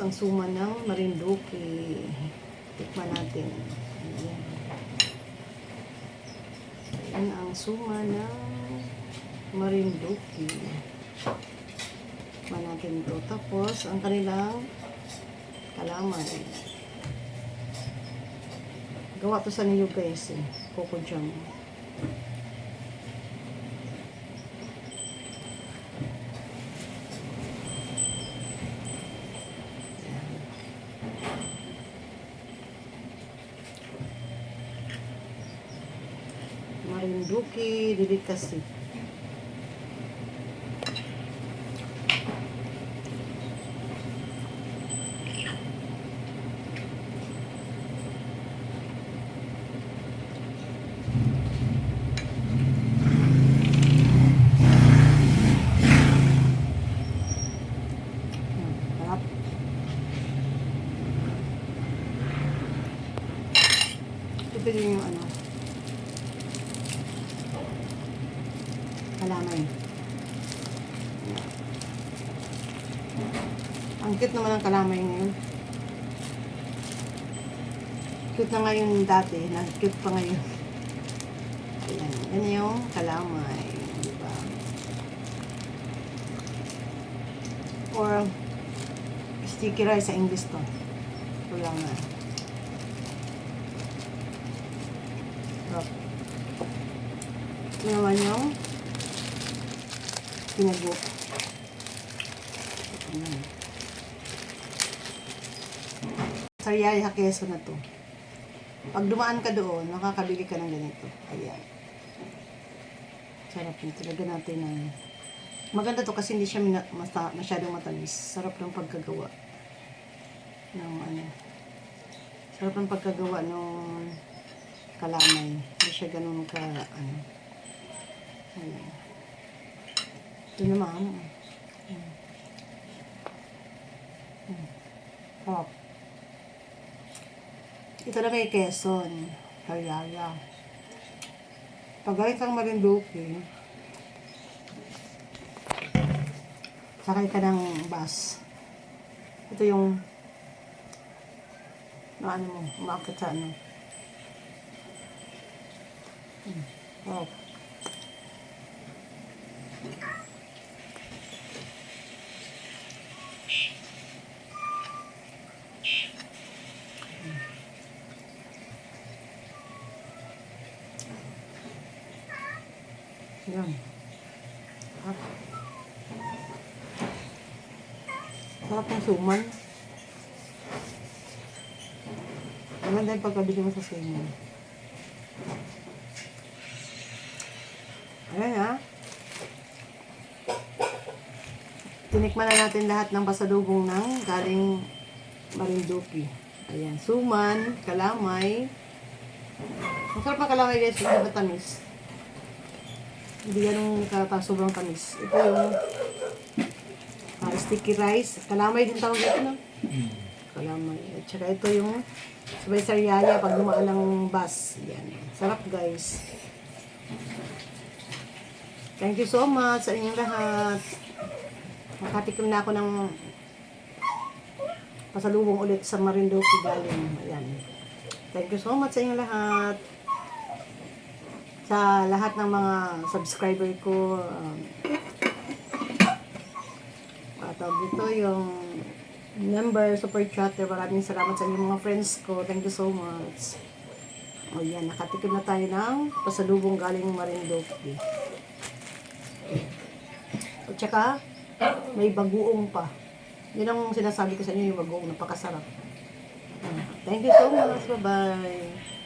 ang suma ng Marinduque. Tikman natin. Ayan. Ang suma ng Marinduque. Tikman natin ito. Tapos, ang kanilang kalamay. Gawa to sa niyo guys eh. Coco jam. Marinduque delicacy. Ito yung ano. Kalamay. Ang cute naman ng kalamay ngayon. Cute na ngayon dati, na cute pa ngayon. Ayan, yan yung kalamay. Di ba? Or sticky rice sa English to. Ito lang na. Sarap. Ito naman yung Ayan. Sariaya Quezon na to. Pag dumaan ka doon, nakakabili ka ng ganito. Ayan. Sarap nito. Talaga natin ng... Maganda to kasi hindi siya masyadong matamis. Sarap ng pagkagawa. Ng ano. Sarap ng pagkagawa ng kalamay. Hindi siya ganun ka, ano. Ayan. Ito naman, ano. Ayan. Ayan. Sarap. Ito na may Quezon. Kayaya. Pag galing kang Marinduque, sakay ka ng bus. Ito yung na ano mo, umakit sa ano. Hmm. Oh. Yan. Sarap. Sarap ng suman. Maganda yung pagkabili mo sa suman. Ayan ha. Tinikman na natin lahat ng pasalubong ng galing Marinduque. Ayan, suman, kalamay. Ang sarap ng kalamay guys, hindi ba tamis? Hindi ganun kata sobrang tamis. Ito yung ah, sticky rice. Kalamay din tawag ito, no? Kalamay. At saka ito yung sabay sariaya pag dumaan ng bus. Yan. Sarap, guys. Thank you so much sa inyong lahat. Nakatikim na ako ng pasalubong ulit sa Marinduque galing. Ayan. Thank you so much sa inyong lahat sa lahat ng mga subscriber ko. Um, at dito yung member, super chatter. Maraming salamat sa inyong mga friends ko. Thank you so much. O yan, nakatikim na tayo ng pasalubong galing Marinduque. At saka, may bagoong pa. Yun ang sinasabi ko sa inyo, yung bagoong napakasarap. Thank you so much. Bye-bye.